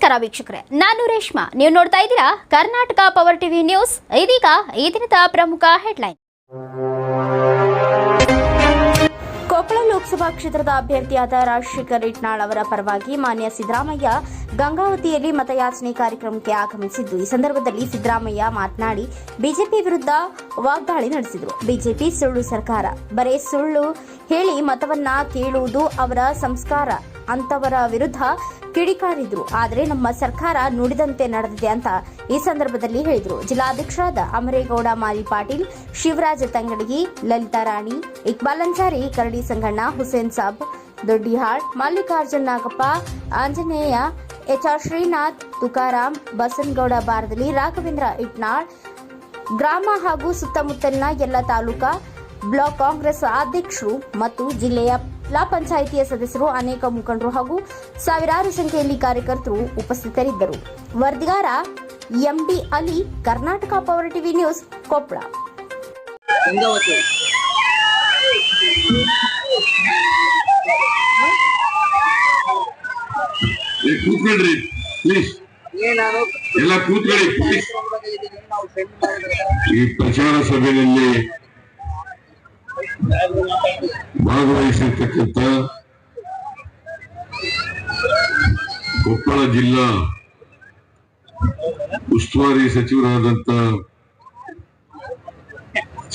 ನಮಸ್ಕಾರ ವೀಕ್ಷಕರೇ, ನಾನು ರೇಷ್ಮಾ. ನೀವು ನೋಡ್ತಾ ಇದ್ದೀರಾ ಕರ್ನಾಟಕ ಪವರ್ ಟಿವಿ ನ್ಯೂಸ್ ಇದೀಗ ಈ ದಿನದ ಪ್ರಮುಖ ಹೆಡ್ಲೈನ್ ಕೊಪ್ಪಳ ಲೋಕಸಭಾ ಕ್ಷೇತ್ರದ ಅಭ್ಯರ್ಥಿಯಾದ ರಾಜಶೇಖರ್ ಇಟ್ನಾಳ್ ಅವರ ಪರವಾಗಿ ಮಾನ್ಯ ಸಿದ್ದರಾಮಯ್ಯ ಗಂಗಾವತಿಯಲ್ಲಿ ಮತಯಾಚನೆ ಕಾರ್ಯಕ್ರಮಕ್ಕೆ ಆಗಮಿಸಿದ್ದು. ಈ ಸಂದರ್ಭದಲ್ಲಿ ಸಿದ್ದರಾಮಯ್ಯ ಮಾತನಾಡಿ, ಬಿಜೆಪಿ ವಿರುದ್ಧ ವಾಗ್ದಾಳಿ ನಡೆಸಿದರು. ಬಿಜೆಪಿ ಸುಳ್ಳು ಸರ್ಕಾರ. ಬರೇ ಸುಳ್ಳು ಹೇಳಿ ಮತವನ್ನ ಕೇಳುವುದು ಅವರ ಸಂಸ್ಕಾರ. ಅಂತವರ ವಿರುದ್ಧ ಕಿಡಿಕಾರಿದ್ರು. ಆದರೆ ನಮ್ಮ ಸರ್ಕಾರ ನುಡಿದಂತೆ ನಡೆದಿದೆ ಅಂತ ಈ ಸಂದರ್ಭದಲ್ಲಿ ಹೇಳಿದರು. ಜಿಲ್ಲಾಧ್ಯಕ್ಷರಾದ ಅಮರೇಗೌಡ ಮಾಲಿ ಪಾಟೀಲ್, ಶಿವರಾಜ ತಂಗಡಗಿ, ಲಲಿತಾ ರಾಣಿ, ಇಕ್ಬಾಲ್ ಅನ್ಸಾರಿ ಕರಡಿ ಸಂಗಣ್ಣ, ಹುಸೇನ್ ಸಾಬ್, ದೊಡ್ಡಿಹಾಳ್, ಮಲ್ಲಿಕಾರ್ಜುನ್ ನಾಗಪ್ಪ, ಆಂಜನೇಯ, ಎಚ್ಆರ್ ಶ್ರೀನಾಥ್, ತುಕಾರಾಮ್, ಬಸನ್ಗೌಡ ಬಾರದಲಿ ರಾಘವೇಂದ್ರ ಇಟ್ನಾಳ್, ಗ್ರಾಮ ಹಾಗೂ ಸುತ್ತಮುತ್ತಲಿನ ಎಲ್ಲ ತಾಲೂಕಾ ಬ್ಲಾಕ್ ಕಾಂಗ್ರೆಸ್ ಅಧ್ಯಕ್ಷರು ಮತ್ತು ಜಿಲ್ಲೆಯ ಎಲ್ಲಾ ಪಂಚಾಯಿತಿಯ ಸದಸ್ಯರು ಅನೇಕ ಮುಖಂಡರು ಹಾಗೂ ಸಾವಿರಾರು ಸಂಖ್ಯೆಯಲ್ಲಿ ಕಾರ್ಯಕರ್ತರು ಉಪಸ್ಥಿತರಿದ್ದರು. ವರದಿಗಾರ MD Ali Karnataka power TV news Koppal ಎಲ್ಲ ಕೂತ್ಕೊಳ್ಳಿ ಈ ಪ್ರಚಾರ ಸಭೆಯಲ್ಲಿ ಭಾಗವಹಿಸಿರ್ತಕ್ಕಂಥ ಕೊಪ್ಪಳ ಜಿಲ್ಲಾ ಉಸ್ತುವಾರಿ ಸಚಿವರಾದಂತ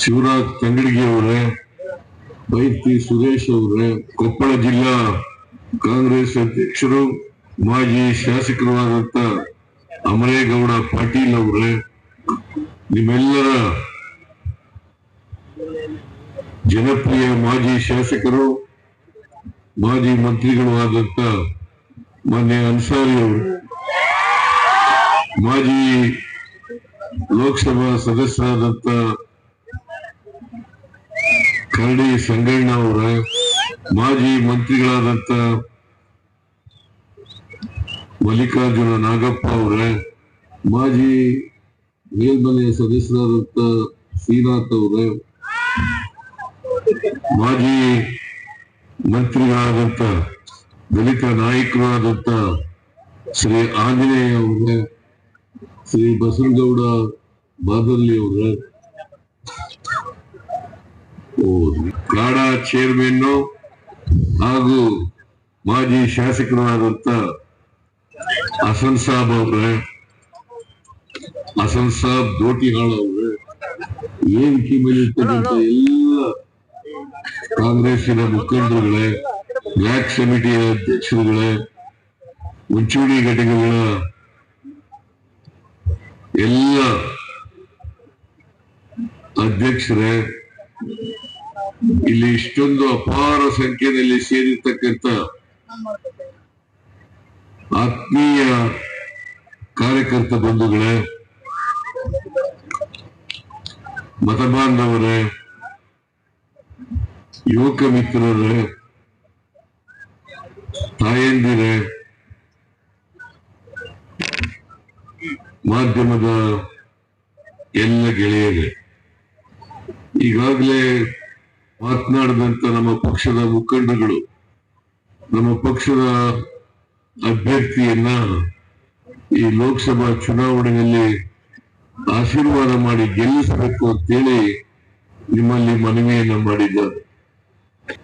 ಶಿವರಾಜ್ ತಂಗಡಗಿ ಅವರೇ ಬೈತಿ ಸುರೇಶ್ ಅವರೇ, ಕೊಪ್ಪಳ ಜಿಲ್ಲಾ ಕಾಂಗ್ರೆಸ್ ಅಧ್ಯಕ್ಷರು, ಮಾಜಿ ಶಾಸಕರು ಆದಂತ ಅಮರೇಗೌಡ ಪಾಟೀಲ್ ಅವರೇ, ನಿಮ್ಮೆಲ್ಲರ ಜನಪ್ರಿಯ ಮಾಜಿ ಶಾಸಕರು, ಮಾಜಿ ಮಂತ್ರಿಗಳು ಆದಂತ ಮಾನ್ಯ ಅನ್ಸಾರಿ ಅವರು, ಮಾಜಿ ಲೋಕಸಭಾ ಸದಸ್ಯರಾದಂತ ಕರಡಿ ಸಂಗಣ್ಣ ಅವರ, ಮಾಜಿ ಮಂತ್ರಿಗಳಾದಂತ ಮಲ್ಲಿಕಾರ್ಜುನ ನಾಗಪ್ಪ ಅವರೇ, ಮಾಜಿ ಮೇಲ್ಮನೆಯ ಸದಸ್ಯರಾದಂತ ಶ್ರೀನಾಥ್ ಅವರೇ ಮಾಜಿ ಮಂತ್ರಿಗಳಾದಂತ ದಲಿತ ನಾಯಕರಾದಂತ ಶ್ರೀ ಆಂಜನೇಯ ಅವರೇ ಶ್ರೀ ಬಸನಗೌಡ ಬಾದಲ್ಲಿ ಅವರೇ. ಓ, ಕಾಡಾ ಚೇರ್ಮನ್ ಹಾಗೂ ಮಾಜಿ ಶಾಸಕರಾದಂತ ಹಸನ್ ಸಾಬ್ ಅವ್ರೆ ಹಸನ್ ಸಾಬ್ ದೋಟಿಹಾಳ್ ಅವ್ರೆ. ವೇದಿಕೆ ಮೇಲೆ ಇರ್ತಕ್ಕಂಥ ಎಲ್ಲ ಕಾಂಗ್ರೆಸ್ಸಿನ ಮುಖಂಡರುಗಳೇ, ಬ್ಲಾಕ್ ಸಮಿತಿಯ ಅಧ್ಯಕ್ಷರುಗಳೇ, ಮುಂಚೂಣಿ ಘಟಕಗಳ ಎಲ್ಲ ಅಧ್ಯಕ್ಷರೇ, ಇಲ್ಲಿ ಇಷ್ಟೊಂದು ಅಪಾರ ಸಂಖ್ಯೆಯಲ್ಲಿ ಸೇರಿರ್ತಕ್ಕಂಥ ಆತ್ಮೀಯ ಕಾರ್ಯಕರ್ತ ಬಂಧುಗಳೇ, ಮತಬಾಂಧವರೇ ಯುವಕ ಮಿತ್ರರೇ, ತಾಯಂದಿರೇ, ಮಾಧ್ಯಮದ ಎಲ್ಲ ಗೆಳೆಯರೇ, ಈಗಾಗಲೇ ಮಾತನಾಡಿದಂತ ನಮ್ಮ ಪಕ್ಷದ ಮುಖಂಡಗಳು, ನಮ್ಮ ಪಕ್ಷದ ಅಭ್ಯರ್ಥಿಯನ್ನ ಈ ಲೋಕಸಭಾ ಚುನಾವಣೆಯಲ್ಲಿ ಆಶೀರ್ವಾದ ಮಾಡಿ ಗೆಲ್ಲಿಸಬೇಕು ಅಂತೇಳಿ ನಿಮ್ಮಲ್ಲಿ ಮನವಿಯನ್ನ ಮಾಡಿದ್ದಾರೆ.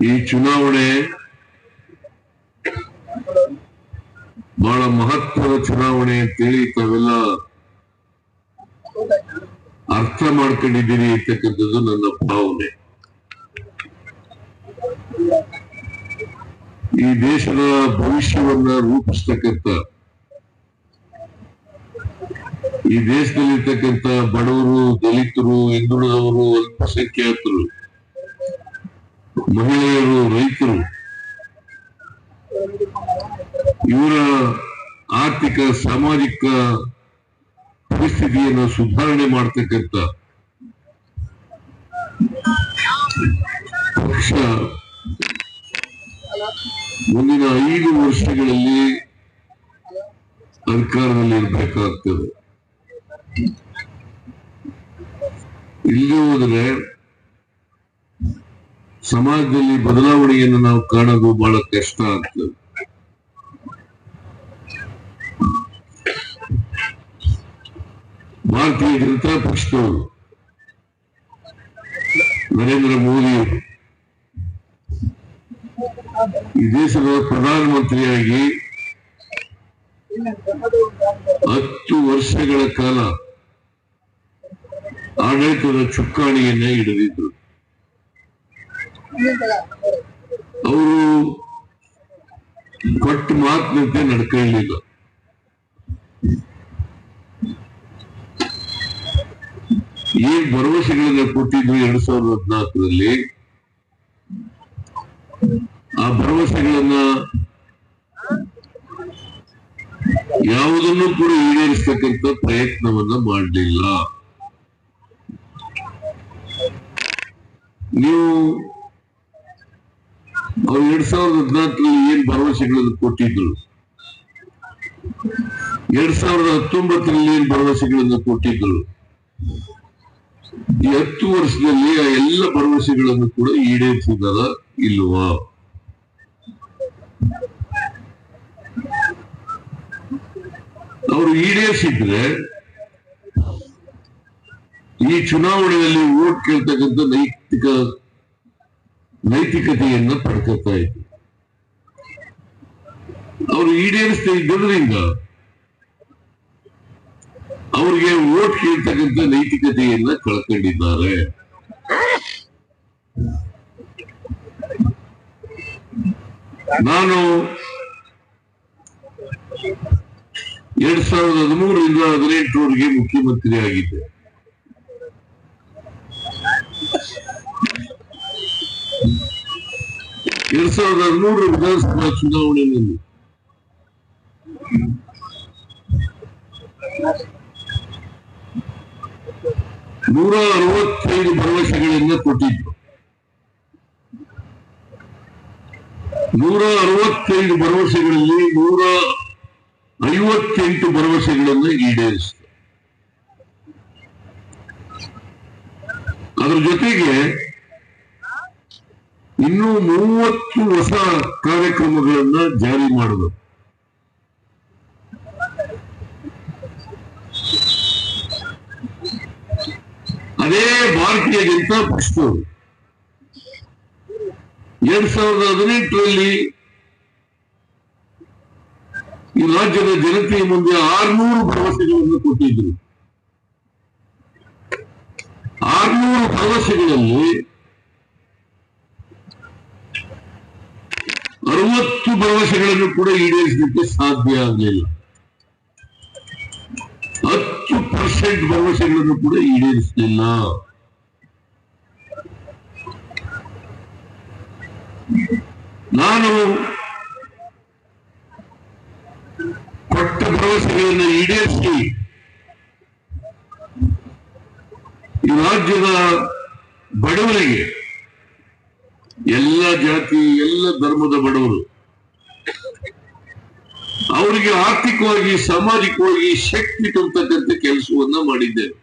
ಈ ಚುನಾವಣೆ ಬಹಳ ಮಹತ್ವದ ಚುನಾವಣೆ ಅಂತೇಳಿ ತಾವೆಲ್ಲ ಅರ್ಥ ಮಾಡ್ಕೊಂಡಿದ್ದೀರಿ ಅಂತಕ್ಕಂಥದ್ದು ನನ್ನ ಭಾವನೆ. ಈ ದೇಶದ ಭವಿಷ್ಯವನ್ನ ರೂಪಿಸ್ತಕ್ಕಂಥ, ಈ ದೇಶದಲ್ಲಿರ್ತಕ್ಕಂಥ ಬಡವರು, ದಲಿತರು, ಹಿಂದುಳಿದವರು, ಅಲ್ಪಸಂಖ್ಯಾತರು ಮಹಿಳೆಯರು, ರೈತರು, ಇವರ ಆರ್ಥಿಕ, ಸಾಮಾಜಿಕ ಪರಿಸ್ಥಿತಿಯನ್ನು ಸುಧಾರಣೆ ಮಾಡ್ತಕ್ಕಂಥ ಪಕ್ಷ ಮುಂದಿನ ಐದು ವರ್ಷಗಳಲ್ಲಿ ಅಧಿಕಾರದಲ್ಲಿ ಇರಬೇಕಾಗ್ತದೆ. ಇಲ್ಲಿ ಹೋದ್ರೆ ಸಮಾಜದಲ್ಲಿ ಬದಲಾವಣೆಯನ್ನು ನಾವು ಕಾಣೋದು ಬಹಳ ಕಷ್ಟ ಆಗ್ತದೆ. ಭಾರತೀಯ ಜನತಾ ಪಕ್ಷದವರು ನರೇಂದ್ರ ಮೋದಿ ಈ ದೇಶದ ಪ್ರಧಾನಮಂತ್ರಿಯಾಗಿ ಹತ್ತು ವರ್ಷಗಳ ಕಾಲ ಆಡಳಿತದ ಚುಕ್ಕಾಣಿಯನ್ನೇ ಹಿಡಿದಿದ್ರು. ಅವರು ಕೊಟ್ಟ ಮಾತಿನಂತೆ ನಡ್ಕೊಳ್ಳಿಲ್ಲ ಏನ್ ಭರವಸೆಗಳನ್ನ ಕೊಟ್ಟಿದ್ರು ಎರಡ್ ಸಾವಿರದ ಹದಿನಾಲ್ಕರಲ್ಲಿ. ಆ ಭರವಸೆಗಳನ್ನ ಯಾವುದನ್ನು ಕೂಡ ಈಡೇರಿಸ್ತಕ್ಕಂಥ ಪ್ರಯತ್ನವನ್ನ ಮಾಡಲಿಲ್ಲ. ನೀವು ಅವ್ರು ಎರಡ್ ಸಾವಿರದ ಹದಿನಾಲ್ಕರಲ್ಲಿ ಏನ್ ಭರವಸೆಗಳನ್ನು ಕೊಟ್ಟಿದ್ರು? ಎರಡ್ ಸಾವಿರದ ಹತ್ತೊಂಬತ್ತರಲ್ಲಿ ಏನ್ ಭರವಸೆಗಳನ್ನು ಕೊಟ್ಟಿದ್ರು? ಈ ಹತ್ತು ವರ್ಷದಲ್ಲಿ ಆ ಎಲ್ಲ ಭರವಸೆಗಳನ್ನು ಕೂಡ ಈಡೇರಿಸಿದಾರ ಇಲ್ವಾ? ಅವರು ಈಡೇರಿಸಿದ್ರೆ ಈ ಚುನಾವಣೆಯಲ್ಲಿ ಓಟ್ ಕೇಳ್ತಕ್ಕಂಥ ನೈತಿಕ ನೈತಿಕತೆಯನ್ನ ಪಡ್ಕೋತಾ ಇದ್ರು ಅವರು ಈಡೇರಿಸ್ತಾ ಇದ್ದರಿಂದ ಅವರಿಗೆ ಓಟ್ ಕೇಳ್ತಕ್ಕಂಥ ನೈತಿಕತೆಯನ್ನ ಕಳ್ಕೊಂಡಿದ್ದಾರೆ. ನಾನು ಎರಡ್ ಸಾವಿರದ ಹದಿಮೂರರಿಂದ ಹದಿನೆಂಟರವರೆಗೆ ಮುಖ್ಯಮಂತ್ರಿ ಆಗಿದ್ದೆ ಎರಡ್ ಸಾವಿರದ ಹದಿಮೂರರ ವಿಧಾನಸಭಾ ಚುನಾವಣೆಯಲ್ಲಿ ನೂರ ಅರವತ್ತೈದು ಭರವಸೆಗಳನ್ನ ಕೊಟ್ಟಿದ್ರು ನೂರ ಅರವತ್ತೈದು ಭರವಸೆಗಳಲ್ಲಿ ನೂರ ಐವತ್ತೆಂಟು ಭರವಸೆಗಳನ್ನು ಈಡೇರಿಸಿದೆ. ಅದ್ರ ಜೊತೆಗೆ ಇನ್ನೂ ಮೂವತ್ತು ಹೊಸ ಕಾರ್ಯಕ್ರಮಗಳನ್ನ ಜಾರಿ ಮಾಡಿದ್ರು ಅದೇ ಭಾರತೀಯ ಜನತಾ ಪಕ್ಷದವರು ಎರಡ್ ಸಾವಿರದ ಹದಿನೆಂಟರಲ್ಲಿ ಈ ರಾಜ್ಯದ ಜನತೆಯ ಮುಂದೆ ಆರ್ನೂರು ಭರವಸೆಗಳನ್ನು ಕೊಟ್ಟಿದ್ರು. ಆರ್ನೂರು ಭರವಸೆಗಳಲ್ಲಿ ಅರವತ್ತು ಭರವಸೆಗಳನ್ನು ಕೂಡ ಈಡೇರಿಸಲಿಕ್ಕೆ ಸಾಧ್ಯ ಆಗಲಿಲ್ಲ. ಹತ್ತು ಪರ್ಸೆಂಟ್ ಭರವಸೆಗಳನ್ನು ಕೂಡ ಈಡೇರಿಸಲಿಲ್ಲ. ನಾನು ಕೊಟ್ಟ ಭರವಸೆಗಳನ್ನು ಈಡೇರಿಸಿ ಈ ರಾಜ್ಯದ ಬಡವರಿಗೆ, ಎಲ್ಲ ಜಾತಿ, ಎಲ್ಲ ಧರ್ಮದ ಬಡವರು ಅವರಿಗೆ ಆರ್ಥಿಕವಾಗಿ, ಸಾಮಾಜಿಕವಾಗಿ ಶಕ್ತಿ ತುಂಬತಕ್ಕಂಥ ಕೆಲಸವನ್ನ ಮಾಡಿದ್ದೇವೆ.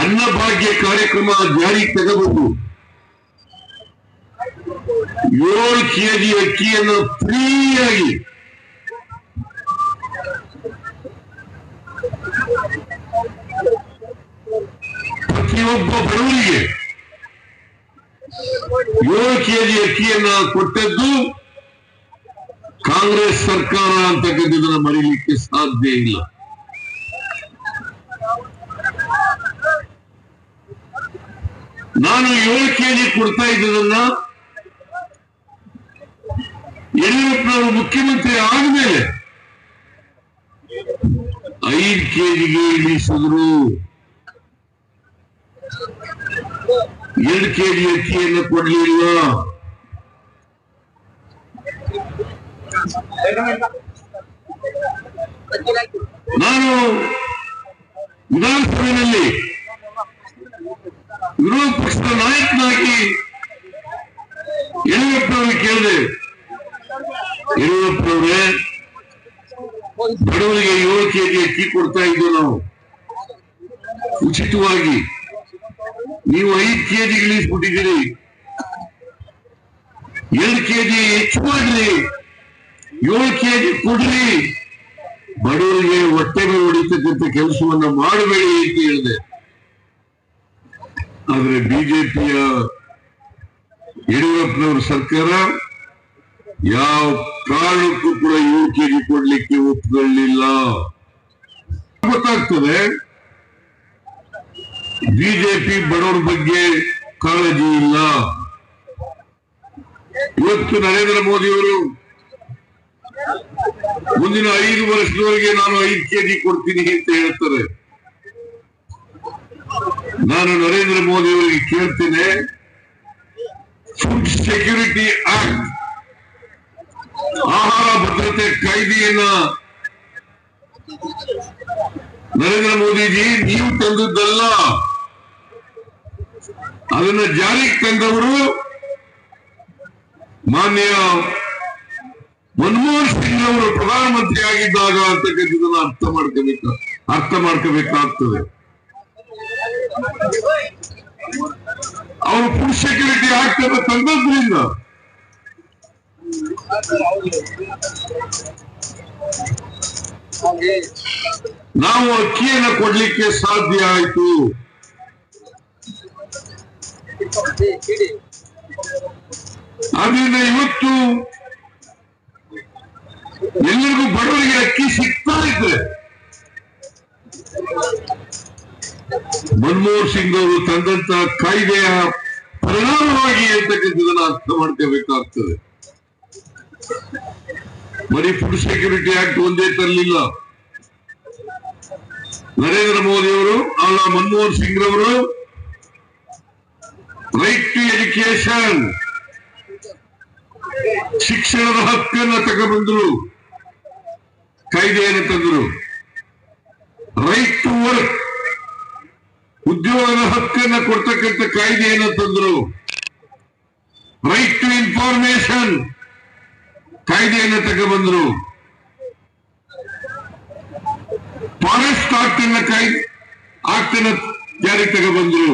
ಅನ್ನಭಾಗ್ಯ ಕಾರ್ಯಕ್ರಮ ಜಾರಿಗೆ ತಗಬಹುದು ಏಳು ಕೆಜಿ ಅಕ್ಕಿಯನ್ನು ಫ್ರೀಯಾಗಿ ಪ್ರತಿಯೊಬ್ಬ ಬಡವರಿಗೆ ಏಳು ಕೆಜಿ ಅಕ್ಕಿಯನ್ನ ಕೊಟ್ಟದ್ದು ಕಾಂಗ್ರೆಸ್ ಸರ್ಕಾರ ಅಂತಕ್ಕಂಥದನ್ನ ಮರೀಲಿಕ್ಕೆ ಸಾಧ್ಯ ಇಲ್ಲ. ನಾನು ಏಳು ಕೆಜಿ ಕೊಡ್ತಾ ಇದ್ದದನ್ನ ಯಡಿಯೂರಪ್ಪನವರು ಮುಖ್ಯಮಂತ್ರಿ ಆದ್ಮೇಲೆ ಐದು ಕೆಜಿಗೆ ಇಳಿಸಿದ್ರು ಎರಡು ಕೆಜಿ ಅಕ್ಕಿಯನ್ನು ಕೊಡ್ಲಿಲ್ಲ ನಾನು ವಿಧಾನಸಭೆಯಲ್ಲಿ ವಿರೋಧ ಪಕ್ಷದ ನಾಯಕನಾಗಿ ಯಡಿಯೂರಪ್ಪನವರಿಗೆ ಕೇಳಿದೆ. ಯಡಿಯೂರಪ್ಪನವರೇ, ಬಡವರಿಗೆ ಏಳು ಕೆಜಿ ಅಕ್ಕಿ ಕೊಡ್ತಾ ಇದ್ದು ನಾವು. ಉಚಿತವಾಗಿ ನೀವು ಐದು ಕೆಜಿ ಇಳಿಸ್ಬಿಟ್ಟಿದ್ದೀರಿ. ಎರಡು ಕೆಜಿ ಹೆಚ್ಚು ಮಾಡ್ರಿ. ಏಳು ಕೆಜಿ ಕೊಡ್ರಿ. ಬಡವರಿಗೆ ಹೊಟ್ಟೆ ಮೇಲೆ ಹೊಡಿತಕ್ಕಂಥ ಕೆಲಸವನ್ನ ಮಾಡಬೇಡಿ ಅಂತ ಹೇಳಿದೆ. ಆದ್ರೆ ಬಿಜೆಪಿಯ ಯಡಿಯೂರಪ್ಪನವರ ಸರ್ಕಾರ ಯಾವ ಕಾರಣಕ್ಕೂ ಕೂಡ ಏಳು ಕೆಜಿ ಕೊಡ್ಲಿಕ್ಕೆ ಒಪ್ಕೊಳ್ಳಿಲ್ಲ. ಗೊತ್ತಾಗ್ತದೆ. ಬಿಜೆಪಿ ಬಡವರ ಬಗ್ಗೆ ಕಾಳಜಿ ಇಲ್ಲ. ಇವತ್ತು ನರೇಂದ್ರ ಮೋದಿಯವರು ಮುಂದಿನ ಐದು ವರ್ಷದವರೆಗೆ ನಾನು ಐದು ಕೆಜಿ ಕೊಡ್ತೀನಿ ಅಂತ ಹೇಳ್ತಾರೆ. ನಾನು ನರೇಂದ್ರ ಮೋದಿ ಅವರಿಗೆ ಕೇಳ್ತೇನೆ ಫುಡ್ ಸೆಕ್ಯೂರಿಟಿ ಆಕ್ಟ್ ಆಹಾರ ಭದ್ರತೆ ಕಾಯ್ದೆಯನ್ನ ನರೇಂದ್ರ ಮೋದಿಜಿ, ನೀವು ತಂದದ್ದಲ್ಲ. ಅದನ್ನ ಜಾರಿಗೆ ತಂದವರು ಮಾನ್ಯ ಮನಮೋಹನ್ ಸಿಂಗ್ ಅವರು ಪ್ರಧಾನಮಂತ್ರಿ ಆಗಿದ್ದಾಗ ಅಂತಕ್ಕಂಥದ್ದನ್ನ ಅರ್ಥ ಮಾಡ್ಕೋಬೇಕು, ಅರ್ಥ ಮಾಡ್ಕೋಬೇಕಾಗ್ತದೆ. ಅವರು ಫುಡ್ ಸೆಕ್ಯೂರಿಟಿ ಆಗ್ತದೆ ತಂದದ್ರಿಂದ ನಾವು ಅಕ್ಕಿಯನ್ನು ಕೊಡ್ಲಿಕ್ಕೆ ಸಾಧ್ಯ ಆಯ್ತು. ಆದ್ರಿಂದ ಇವತ್ತು ಎಲ್ಲರಿಗೂ ಬಡವರಿಗೆ ಅಕ್ಕಿ ಸಿಗ್ತಾ ಇದೆ. ಮನಮೋಹನ್ ಸಿಂಗ್ ಅವರು ತಂದಂತ ಕಾಯ್ದೆಯ ಪರಿಣಾಮವಾಗಿ ಅಂತಕ್ಕಂಥದನ್ನ ಅರ್ಥ ಮಾಡ್ಕೋಬೇಕಾಗ್ತದೆ. ಬರೀ ಫುಡ್ ಸೆಕ್ಯೂರಿಟಿ ಆಕ್ಟ್ ಒಂದೇ ತರಲಿಲ್ಲ. ನರೇಂದ್ರ ಮೋದಿ ಅವರು ಅಲ್ಲ ಮನಮೋಹನ್ ಸಿಂಗ್ ರವರು ರೈಟ್ ಟು ಎಜುಕೇಶನ್ ಶಿಕ್ಷಣದ ಹಕ್ಕನ್ನು ತಗೊಂಡ್ರು ಕಾಯ್ದೆಯನ್ನು ತಂದರು. Right to work. ಉದ್ಯೋಗದ ಹಕ್ಕನ್ನು ಕೊಡ್ತಕ್ಕಂಥ ಕಾಯ್ದೆಯನ್ನು ತಂದರು. ರೈಟ್ ಟು ಇನ್ಫಾರ್ಮೇಶನ್ ಕಾಯ್ದೆಯನ್ನು ತಗೊಂಡ್ರು ಫಾರೆಸ್ಟ್ ಆಕ್ಟ್ ಅನ್ನ ಕಾಯ್ದೆ ಆಕ್ಟ್ ಅನ್ನ ಜಾರಿಗೆ ತಗೊಂಡ್ಬಂದ್ರು.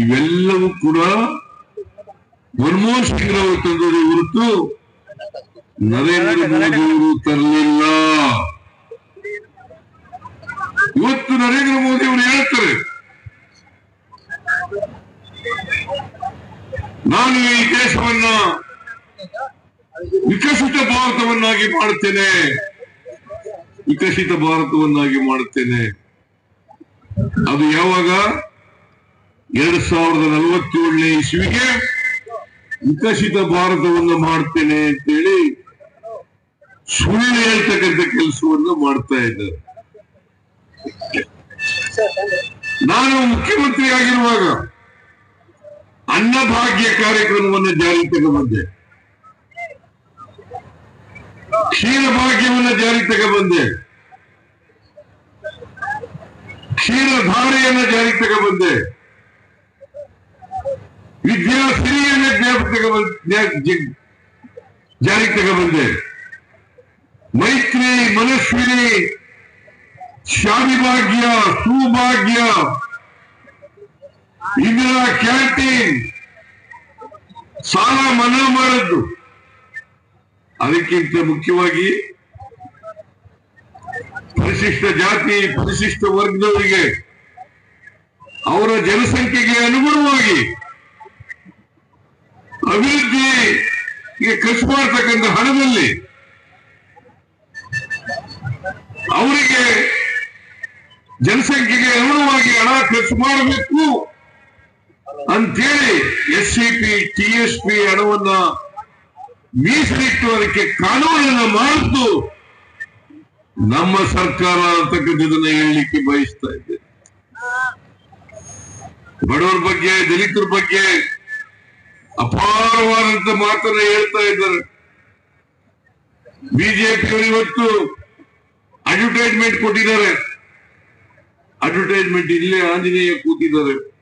ಇವೆಲ್ಲವೂ ಕೂಡ ಮನಮೋಹನ್ ಸಿಂಗ್ ಅವರು ತಂದದ ಹೊರತು ನರೇಂದ್ರ ಮೋದಿ ಅವರು ತರಲಿಲ್ಲ. ಇವತ್ತು ನರೇಂದ್ರ ಮೋದಿ ಅವರು ಹೇಳ್ತಾರೆ ನಾನು ಈ ದೇಶವನ್ನ ವಿಕಸಿತ ಭಾರತವನ್ನಾಗಿ ಮಾಡುತ್ತೇನೆ ವಿಕಸಿತ ಭಾರತವನ್ನಾಗಿ ಮಾಡುತ್ತೇನೆ. ಅದು ಯಾವಾಗ? ಎರಡ್ ಸಾವಿರದ ನಲವತ್ತೇಳನೇ ಇಸ್ವಿಗೆ ವಿಕಸಿತ ಭಾರತವನ್ನು ಮಾಡ್ತೇನೆ ಅಂತೇಳಿ ಸುಳ್ಳು ಹೇಳ್ತಕ್ಕಂಥ ಕೆಲಸವನ್ನು ಮಾಡ್ತಾ ಇದ್ದಾರೆ. ನಾನು ಮುಖ್ಯಮಂತ್ರಿ ಆಗಿರುವಾಗ ಅನ್ನಭಾಗ್ಯ ಕಾರ್ಯಕ್ರಮವನ್ನು ಜಾರಿ ತಗೊಂಡ್ಬಂದೆ. ಕ್ಷೀರಭಾಗ್ಯವನ್ನು ಜಾರಿ ತಗೊಂಡ್ಬಂದೆ. ಕ್ಷೀರಧಾರೆಯನ್ನ ಜಾರಿ ತಗೊಂಡ್ಬಂದೆ. ವಿದ್ಯಾಸಿರಿಯನ್ನ ಜಾರಿಗೆ ಬಂದಿದೆ ಮೈತ್ರಿ, ಮನಸ್ವಿನಿ ಶಾದಿಭಾಗ್ಯ ಸುಭಾಗ್ಯ, ಇಂದಿರಾ ಕ್ಯಾಂಟೀನ್, ಸಾಲ ಮನ್ನಾ ಮಾಡದ್ದು. ಅದಕ್ಕಿಂತ ಮುಖ್ಯವಾಗಿ ಪರಿಶಿಷ್ಟ ಜಾತಿ, ಪರಿಶಿಷ್ಟ ವರ್ಗದವರಿಗೆ ಅವರ ಜನಸಂಖ್ಯೆಗೆ ಅನುಗುಣವಾಗಿ ಅಭಿವೃದ್ಧಿಗೆ ಖರ್ಚು ಮಾಡತಕ್ಕಂಥ ಹಣದಲ್ಲಿ ಅವರಿಗೆ ಜನಸಂಖ್ಯೆಗೆ ಅನುಗುಣವಾಗಿ ಹಣ ಖರ್ಚು ಮಾಡಬೇಕು ಅಂತೇಳಿ S C P, T S P ಹಣವನ್ನ ಮೀಸಲಿಟ್ಟು ಅದಕ್ಕೆ ಕಾನೂನನ್ನ ಮಾಡಿದ್ದು ನಮ್ಮ ಸರ್ಕಾರ ಅಂತಕ್ಕಂಥದನ್ನ ಹೇಳಲಿಕ್ಕೆ ಬಯಸ್ತಾ ಇದ್ದೇನೆ. ಬಡವರ ಬಗ್ಗೆ, ದಲಿತರ ಬಗ್ಗೆ ಅಪಾರವಾದಂತ ಮಾತನ್ನ ಹೇಳ್ತಾ ಇದ್ದಾರೆ. ಬಿಜೆಪಿಯವರು ಇವತ್ತು ಅಡ್ವರ್ಟೈಸ್ಮೆಂಟ್ ಕೊಟ್ಟಿದ್ದಾರೆ. ಅಡ್ವರ್ಟೈಸ್ಮೆಂಟ್ ಇಲ್ಲೇ ಆಂಜನೇಯ ಕೂತಿದ್ದಾರೆ.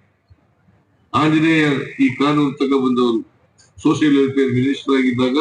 ಆಂಜನೇಯ ಈ ಕಾನೂನು ತಗೊಬಂದವರು ಸೋಷಿಯಲ್ ವೆಲ್ಫೇರ್ ಮಿನಿಸ್ಟರ್ ಆಗಿದ್ದಾಗ